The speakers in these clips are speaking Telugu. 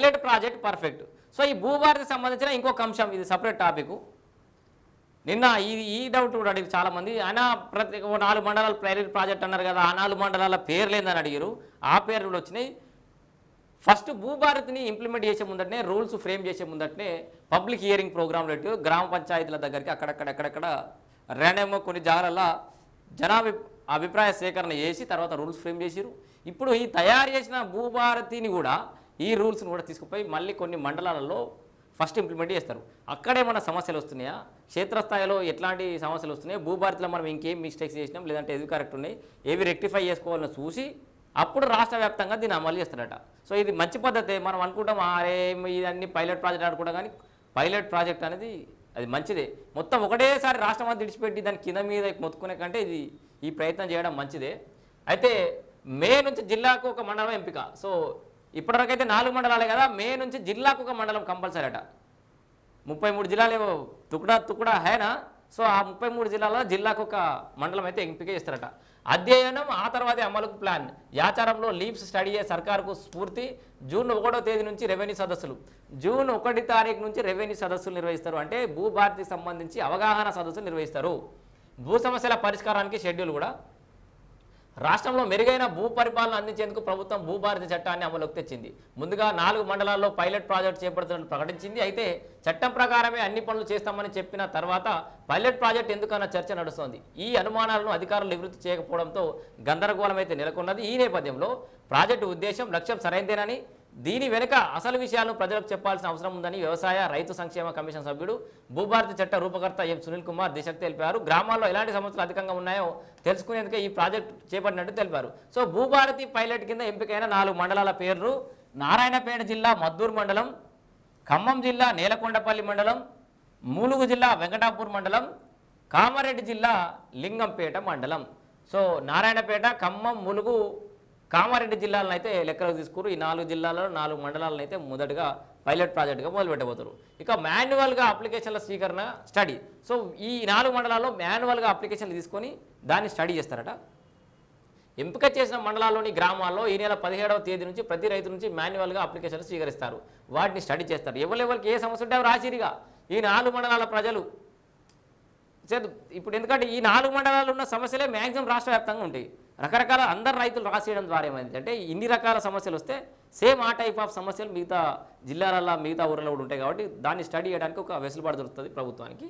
Pilot project perfect. సో ఈ భూభారతికి సంబంధించిన ఇంకొక అంశం ఇది సపరేట్ టాపిక్ నిన్న ఈ ఈ డౌట్ కూడా అడిగి చాలా మంది ఆయన ప్రతి ఓ నాలుగు మండలాలు పైలట్ ప్రాజెక్ట్ అన్నారు కదా ఆ నాలుగు మండలాల పేర్లు ఏందని అడిగారు. ఆ పేర్లు కూడా వచ్చినాయి. ఫస్ట్ భూభారతిని ఇంప్లిమెంట్ చేసే ముందటనే రూల్స్ ఫ్రేమ్ చేసే ముందటనే పబ్లిక్ హియరింగ్ ప్రోగ్రాంలు పెట్టి గ్రామ పంచాయతీల దగ్గరికి అక్కడక్కడక్కడక్కడ ర్యాండమ్గా కొన్ని జాగాల జనాభి అభిప్రాయ సేకరణ చేసి తర్వాత రూల్స్ ఫ్రేమ్ చేసిరు ఇప్పుడు ఈ తయారు చేసిన భూభారతిని కూడా ఈ రూల్స్ని కూడా తీసుకుపోయి మళ్ళీ కొన్ని మండలాలలో ఫస్ట్ ఇంప్లిమెంట్ చేస్తారు. అక్కడే మన సమస్యలు వస్తున్నాయా? క్షేత్రస్థాయిలో ఎట్లాంటి సమస్యలు వస్తున్నాయి? భూభారతిలో మనం ఇంకేం మిస్టేక్స్ చేసినాం? లేదంటే ఏవి కరెక్ట్ ఉన్నాయి? ఏవి రెక్టిఫై చేసుకోవాలని చూసి అప్పుడు రాష్ట్ర వ్యాప్తంగా దీన్ని అమలు చేస్తారట. సో ఇది మంచి పద్ధతే. మనం అనుకుంటాం అరే ఇదన్నీ పైలట్ ప్రాజెక్ట్ అనుకుంటాం కానీ పైలట్ ప్రాజెక్ట్ అనేది అది మంచిదే. మొత్తం ఒకటేసారి రాష్ట్రం అంతా విడిచిపెట్టి దాని కింద మీద మొత్తుకునే కంటే ఇది ఈ ప్రయత్నం చేయడం మంచిదే. అయితే మే నుంచి జిల్లాకు ఒక మండలం ఎంపిక. సో ఇప్పటివరకైతే నాలుగు మండలాలే కదా మే నుంచి జిల్లాకు ఒక మండలం కంపల్సరీ అట ముప్పై మూడు జిల్లాలు తుకుడా తుకుడా హేనా? సో ఆ ముప్పై మూడు జిల్లాలో జిల్లాకు ఒక మండలం అయితే ఎంపిక చేస్తారట. అధ్యయనం ఆ తర్వాతే అమలుకు ప్లాన్. యాచారంలో లీవ్స్ స్టడీ అయ్యే స్ఫూర్తి. జూన్ ఒకటో తేదీ నుంచి రెవెన్యూ సదస్సులు. జూన్ ఒకటి తారీఖు నుంచి రెవెన్యూ సదస్సులు నిర్వహిస్తారు. అంటే భూభారతికి సంబంధించి అవగాహన సదస్సులు నిర్వహిస్తారు. భూ సమస్యల పరిష్కారానికి షెడ్యూల్ కూడా. రాష్ట్రంలో మెరుగైన భూ పరిపాలన అందించేందుకు ప్రభుత్వం భూభారతి చట్టాన్ని అమలుకి తెచ్చింది. ముందుగా నాలుగు మండలాల్లో పైలట్ ప్రాజెక్ట్ చేపడుతున్నట్టు ప్రకటించింది. అయితే చట్టం ప్రకారమే అన్ని పనులు చేస్తామని చెప్పిన తర్వాత పైలట్ ప్రాజెక్టు ఎందుకన్న చర్చ నడుస్తోంది. ఈ అనుమానాలను అధికారులు నివృత్తి చేయకపోవడంతో గందరగోళం అయితే నెలకొన్నది. ఈ నేపథ్యంలో ప్రాజెక్టు ఉద్దేశం లక్ష్యం సరైందేనని దీని వెనుక అసలు విషయాలను ప్రజలకు చెప్పాల్సిన అవసరం ఉందని వ్యవసాయ రైతు సంక్షేమ కమిషన్ సభ్యుడు భూభారతి చట్ట రూపకర్త ఎం సునీల్ కుమార్ దిశక్తి తెలిపారు. గ్రామాల్లో ఎలాంటి సమస్యలు అధికంగా ఉన్నాయో తెలుసుకునేందుకే ఈ ప్రాజెక్టు చేపట్టినట్టు తెలిపారు. సో భూభారతి పైలట్ కింద ఎంపికైన నాలుగు మండలాల పేర్లు నారాయణపేట జిల్లా మద్దూరు మండలం ఖమ్మం జిల్లా నేలకొండపల్లి మండలం మూలుగు జిల్లా వెంకటాపూర్ మండలం కామారెడ్డి జిల్లా లింగంపేట మండలం. సో నారాయణపేట ఖమ్మం ములుగు కామారెడ్డి జిల్లాలను అయితే లెక్కలోకి తీసుకురు. ఈ నాలుగు జిల్లాలలో నాలుగు మండలాలను అయితే మొదటగా పైలట్ ప్రాజెక్టుగా మొదలుపెట్టబోతారు ఇక మాన్యువల్గా అప్లికేషన్ల స్వీకరణ స్టడీ సో ఈ నాలుగు మండలాల్లో మాన్యువల్గా అప్లికేషన్లు తీసుకొని దాన్ని స్టడీ చేస్తారట. ఎంపిక చేసిన మండలాల్లోని గ్రామాల్లో ఈ నెల పదిహేడవ తేదీ నుంచి ప్రతి రైతు నుంచి మాన్యువల్గా అప్లికేషన్లు స్వీకరిస్తారు. వాటిని స్టడీ చేస్తారు. ఎవరెవరికి ఏ సమస్య ఉంటే రాసిరిగా. ఈ నాలుగు మండలాల ప్రజలు ఇప్పుడు ఎందుకంటే ఈ నాలుగు మండలాలు ఉన్న సమస్యలే మ్యాక్సిమం రాష్ట్ర వ్యాప్తంగా ఉంటాయి. రకరకాల అందరు రైతులు రాసేయడం ద్వారా ఏమైంది అంటే ఇన్ని రకాల సమస్యలు వస్తే సేమ్ ఆ టైప్ ఆఫ్ సమస్యలు మిగతా జిల్లాలలో మిగతా ఊర్లలో కూడా ఉంటాయి కాబట్టి దాన్ని స్టడీ చేయడానికి ఒక వెసులుబాటు దొరుకుతుంది ప్రభుత్వానికి.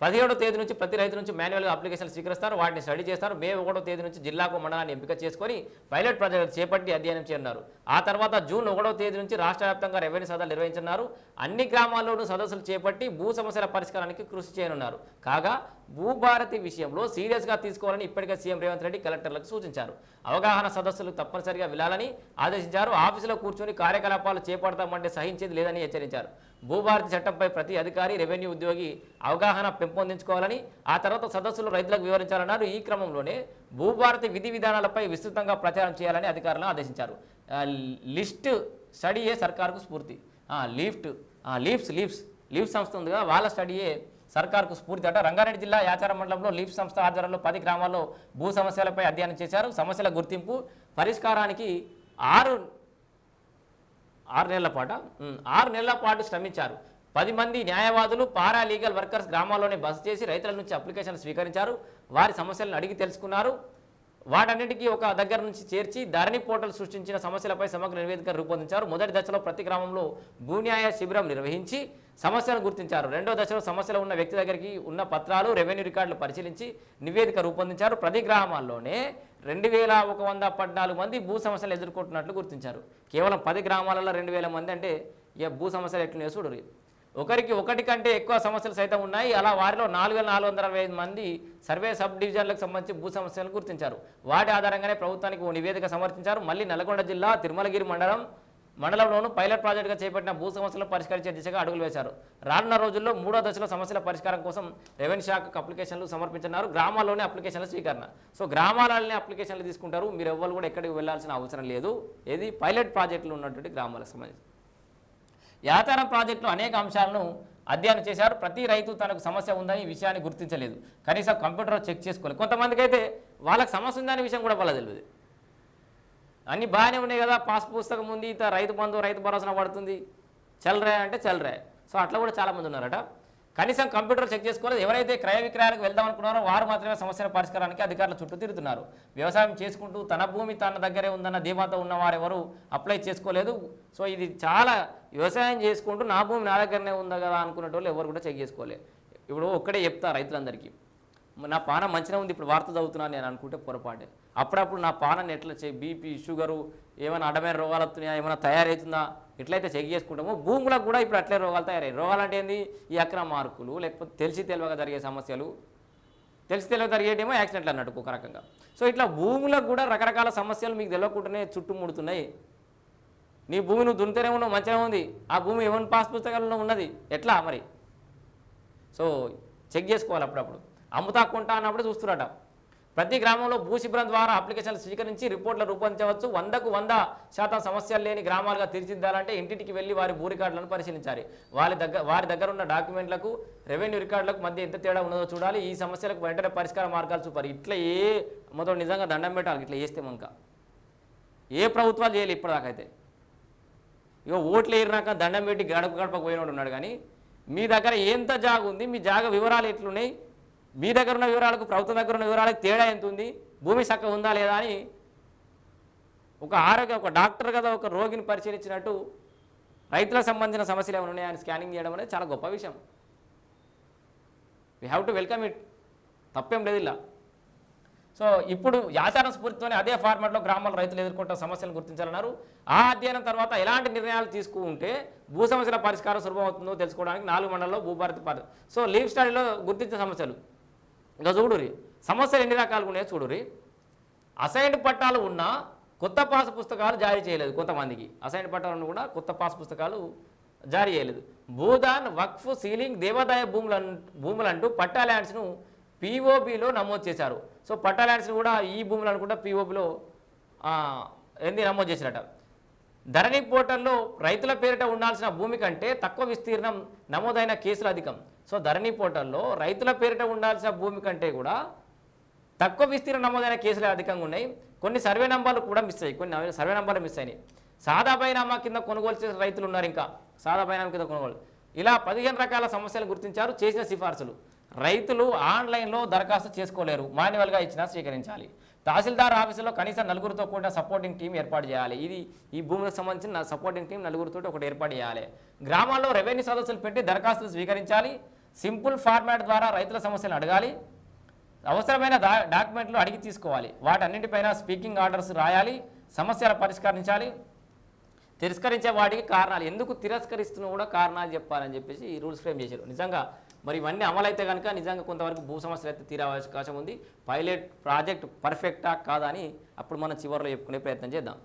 పదిహేడో తేదీ నుంచి ప్రతి రైతు నుంచి మాన్యువల్గా అప్లికేషన్ స్వీకరిస్తారు వాటిని స్టడీ చేస్తారు. మే ఒకటో తేదీ నుంచి జిల్లాకు మండలాన్ని ఎంపిక చేసుకొని పైలట్ ప్రాజెక్టు చేపట్టి అధ్యయనం చేయనున్నారు. ఆ తర్వాత జూన్ ఒకటో తేదీ నుంచి రాష్ట్ర వ్యాప్తంగా రెవెన్యూ సదస్సులు నిర్వహించనున్నారు. అన్ని గ్రామాల్లోనూ సదస్సులు చేపట్టి భూ సమస్యల పరిష్కారానికి కృషి చేయనున్నారు. కాగా భూభారతి విషయంలో సీరియస్గా తీసుకోవాలని ఇప్పటికే సీఎం రేవంత్ రెడ్డి కలెక్టర్లకు సూచించారు. అవగాహన సదస్సులు తప్పనిసరిగా వెళ్ళాలని ఆదేశించారు. ఆఫీసులో కూర్చొని కార్యకలాపాలు చేపడతామంటే సహించేది లేదని హెచ్చరించారు. భూభారతి చట్టంపై ప్రతి అధికారి రెవెన్యూ ఉద్యోగి అవగాహన పెంపొందించుకోవాలని ఆ తర్వాత సదస్సులు రైతులకు వివరించాలన్నారు. ఈ క్రమంలోనే భూభారతి విధి విధానాలపై విస్తృతంగా ప్రచారం చేయాలని అధికారులను ఆదేశించారు. లిస్ట్ స్టడీయే సర్కారుకు స్ఫూర్తి. లీఫ్ట్ లీఫ్స్ లీఫ్స్ లీఫ్ సంస్థ ఉంది కదా వాళ్ళ స్టడీయే సర్కార్కు స్ఫూర్తి. అట రంగారెడ్డి జిల్లా యాచారం మండలంలో లీఫ్ సంస్థ ఆధ్వర్యంలో పది గ్రామాల్లో భూ సమస్యలపై అధ్యయనం చేశారు. సమస్యల గుర్తింపు పరిష్కారానికి ఆరు ఆరు నెలల పాట? ఆరు నెలల పాటు శ్రమించారు. పది మంది న్యాయవాదులు పారా లీగల్ వర్కర్స్ గ్రామాల్లోనే బస చేసి రైతుల నుంచి అప్లికేషన్ స్వీకరించారు. వారి సమస్యలను అడిగి తెలుసుకున్నారు. వాటన్నిటికీ ఒక దగ్గర నుంచి చేర్చి ధరణి పోర్టల్ సృష్టించిన సమస్యలపై సమగ్ర నివేదిక రూపొందించారు. మొదటి దశలో ప్రతి గ్రామంలో భూన్యాయ శిబిరం నిర్వహించి సమస్యలను గుర్తించారు. రెండో దశలో సమస్యలు ఉన్న వ్యక్తి దగ్గరికి ఉన్న పత్రాలు రెవెన్యూ రికార్డులు పరిశీలించి నివేదిక రూపొందించారు. ప్రతి గ్రామాల్లోనే రెండు వేల ఒక వంద పద్నాలుగు మంది భూ సమస్యలు ఎదుర్కొంటున్నట్లు గుర్తించారు. కేవలం పది గ్రామాలలో రెండు వేల మంది అంటే ఇక భూ సమస్యలు ఎట్లనే చూడరు. ఒకరికి ఒకటి కంటే ఎక్కువ సమస్యలు సైతం ఉన్నాయి. అలా వారిలో నాలుగు వేల నాలుగు వందల అరవై ఐదు మంది సర్వే సబ్ డివిజన్లకు సంబంధించి భూ సమస్యలను గుర్తించారు. వాటి ఆధారంగానే ప్రభుత్వానికి ఓ నివేదిక సమర్పించారు. మళ్ళీ నల్గొండ జిల్లా తిరుమలగిరి మండలం మండలంలోనూ పైలట్ ప్రాజెక్టుగా చేపట్టిన భూ సమస్యలను పరిష్కరించే దిశగా అడుగులు వేశారు. రానున్న రోజుల్లో మూడో దశలో సమస్యల పరిష్కారం కోసం రెవెన్యూ శాఖకు అప్లికేషన్లు సమర్పించనున్నారు. గ్రామాల్లోనే అప్లికేషన్ల స్వీకరణ. సో గ్రామాలలోనే అప్లికేషన్లు తీసుకుంటారు. మీరు ఎవ్వరు కూడా ఎక్కడికి వెళ్ళాల్సిన అవసరం లేదు. ఏది? పైలట్ ప్రాజెక్టులు ఉన్నటువంటి గ్రామాలకు సంబంధించి. యాతారం ప్రాజెక్టులో అనేక అంశాలను అధ్యయనం చేశారు. ప్రతి రైతు తనకు సమస్య ఉందని ఈ విషయాన్ని గుర్తించలేదు. కనీసం కంప్యూటర్ చెక్ చేసుకోలేదు. కొంతమందికి అయితే వాళ్ళకి సమస్య ఉందనే విషయం కూడా వాళ్ళ తెలియదు. అన్నీ బాగానే ఉన్నాయి కదా పాస్ పుస్తకం ఉంది ఇంత రైతు బంధు రైతు భరోసా పడుతుంది. చల్లరే అంటే చల్లరే సో అట్లా కూడా చాలామంది ఉన్నారట. కనీసం కంప్యూటర్ చెక్ చేసుకోలేదు. ఎవరైతే క్రయ విక్రయాలకు వెళ్దాం అనుకున్నారో వారు మాత్రమే సమస్యల పరిష్కారానికి అధికారుల చుట్టూ తిరుగుతున్నారు. వ్యవసాయం చేసుకుంటూ తన భూమి తన దగ్గరే ఉందన్న ధీమాతో ఉన్నవారు ఎవరు అప్లై చేసుకోలేదు. సో ఇది చాలా వ్యవసాయం చేసుకుంటూ నా భూమి నా దగ్గరనే ఉందా కదా అనుకునే ఎవరు కూడా చెక్ చేసుకోలేదు ఇప్పుడు ఒక్కడే చెప్తా రైతులందరికీ. నా పానం మంచిగా ఉంది ఇప్పుడు వార్త చదువుతున్నాను నేను అనుకుంటే పొరపాటే. అప్పుడప్పుడు నా పానని ఎట్లా చే బీపీ షుగరు ఏమైనా అడమైన రోగాలు వస్తున్నాయా ఏమైనా తయారవుతుందా ఎట్లయితే చెక్ చేసుకుంటామో. భూములకు కూడా ఇప్పుడు అట్లే రోగాలు తయారయ్యాయి. రోగాలు అంటే ఏంది? ఈ అక్రమ మార్కులు లేకపోతే తెలిసి తెలియక జరిగే సమస్యలు. తెలిసి తెలియక జరిగేటేమో యాక్సిడెంట్లు అన్నట్టు ఒక రకంగా. సో ఇట్లా భూములకు కూడా రకరకాల సమస్యలు మీకు తెలియకుండానే చుట్టుముడుతున్నాయి. నీ భూమి నువ్వు దున్నితేనే ఉన్నావు మంచిగా ఉంది. ఆ భూమి ఎవరి పాస్ పుస్తకాలలో ఉన్నది? ఎట్లా మరి? సో చెక్ చేసుకోవాలి అప్పుడప్పుడు. అమ్ముతా కొంటా అన్నప్పుడు చూస్తున్నట ప్రతి గ్రామంలో భూశిబిరం ద్వారా అప్లికేషన్లు స్వీకరించి రిపోర్ట్లు రూపొందించవచ్చు. వందకు వంద శాతం సమస్యలు లేని గ్రామాలుగా తీర్చిదిద్దాలంటే ఇంటింటికి వెళ్ళి వారి భూ రికార్డులను పరిశీలించాలి. వారి దగ్గర వారి దగ్గర ఉన్న డాక్యుమెంట్లకు రెవెన్యూ రికార్డులకు మధ్య ఎంత తేడా ఉన్నదో చూడాలి. ఈ సమస్యలకు వెంటనే పరిష్కార మార్గాలు చూపాలి. ఇట్లా ఏ మొదటి నిజంగా దండం పెట్టాలి. ఇట్లా చేస్తే మనక. ఏ ప్రభుత్వాలు చేయాలి ఇప్పటిదాకా అయితే ఇక ఓట్లు ఏరినాక దండం పెట్టి గడప గడపకు పోయినోడు ఉన్నాడు కానీ మీ దగ్గర ఎంత జాగ ఉంది మీ జాగ వివరాలు ఎట్లున్నాయి మీ దగ్గర ఉన్న వివరాలకు ప్రభుత్వం దగ్గర ఉన్న వివరాలకు తేడా ఎంత ఉంది? భూమి చక్కగా ఉందా లేదా అని ఒక ఆరోగ్య ఒక డాక్టర్ కదా ఒక రోగిని పరిశీలించినట్టు రైతులకు సంబంధించిన సమస్యలు ఏమైనా ఉన్నాయని స్కానింగ్ చేయడం అనేది చాలా గొప్ప విషయం. We have to welcome it తప్పేం లేదు ఇలా. సో ఇప్పుడు ఆచార స్ఫూర్తితోనే అదే ఫార్మాట్లో గ్రామాల రైతులు ఎదుర్కొంటున్న సమస్యలను గుర్తించాలన్నారు. ఆ అధ్యయనం తర్వాత ఎలాంటి నిర్ణయాలు తీసుకుంటే భూ సమస్యల పరిష్కారం సులభమవుతుందో తెలుసుకోవడానికి నాలుగు మండలంలో భూభారతి పార్ సో లీవ్ స్టడీలో గుర్తించిన సమస్యలు. ఇంకా చూడురి సమస్యలు ఎన్ని రకాలుగా ఉన్నాయో చూడురి అసైన్డ్ పట్టాలు ఉన్నా కొత్త పాస్ పుస్తకాలు జారీ చేయలేదు కొంతమందికి. అసైన్డ్ పట్టాలు కూడా కొత్త పాస్ పుస్తకాలు జారీ చేయలేదు. భూదాన్ వక్ఫ్ సీలింగ్ దేవాదాయ భూములు భూములంటూ పట్టా ల్యాండ్స్ను పీఓబిలో నమోదు చేశారు. సో పట్టా ల్యాండ్స్ని కూడా ఈ భూములు అనుకుంటా పీఓబిలో ఏంది నమోదు చేసినట్ట ధరణి పోర్టల్లో రైతుల పేరిట ఉండాల్సిన భూమి కంటే తక్కువ విస్తీర్ణం నమోదైన కేసులు అధికం. సో ధరణి పోర్టల్లో రైతుల పేరిట ఉండాల్సిన భూమి కంటే కూడా తక్కువ విస్తీర్ణం నమోదైన కేసులు అధికంగా ఉన్నాయి. కొన్ని సర్వే నంబర్లు కూడా మిస్ అయ్యాయి. కొన్ని సర్వే నంబర్లు మిస్ అయినాయి. సాదా బైనామా కింద కొనుగోలు చేసే రైతులు ఉన్నారు ఇంకా. సాదా బైనామా కింద కొనుగోలు. ఇలా పదిహేను రకాల సమస్యలు గుర్తించారు చేసిన సిఫార్సులు. రైతులు ఆన్లైన్లో దరఖాస్తు చేసుకోలేరు. మాన్యువల్గా ఇచ్చినా స్వీకరించాలి. తహసీల్దార్ ఆఫీసులో కనీసం నలుగురితో కూడిన సపోర్టింగ్ టీం ఏర్పాటు చేయాలి. ఇది ఈ భూములకు సంబంధించిన సపోర్టింగ్ టీం నలుగురితో ఒకటి ఏర్పాటు చేయాలి. గ్రామాల్లో రెవెన్యూ సదస్సులు పెట్టి దరఖాస్తులు స్వీకరించాలి. సింపుల్ ఫార్మాట్ ద్వారా రైతుల సమస్యలు అడగాలి. అవసరమైన డాక్యుమెంట్లు అడిగి తీసుకోవాలి. వాటన్నింటిపైన స్పీకింగ్ ఆర్డర్స్ రాయాలి. సమస్యలు పరిష్కరించాలి. తిరస్కరించే వాటికి కారణాలు. ఎందుకు తిరస్కరిస్తున్నా కూడా కారణాలు చెప్పాలని చెప్పేసి ఈ రూల్స్ ఫ్రేమ్ చేశారు. నిజంగా మరి ఇవన్నీ అమలైతే కనుక నిజంగా కొంతవరకు భూ సమస్యలు అయితే తీరే అవకాశం ఉంది. పైలట్ ప్రాజెక్ట్ పర్ఫెక్టా కాదా అని అప్పుడు మనం చివరిలో చెప్పుకునే ప్రయత్నం చేద్దాం.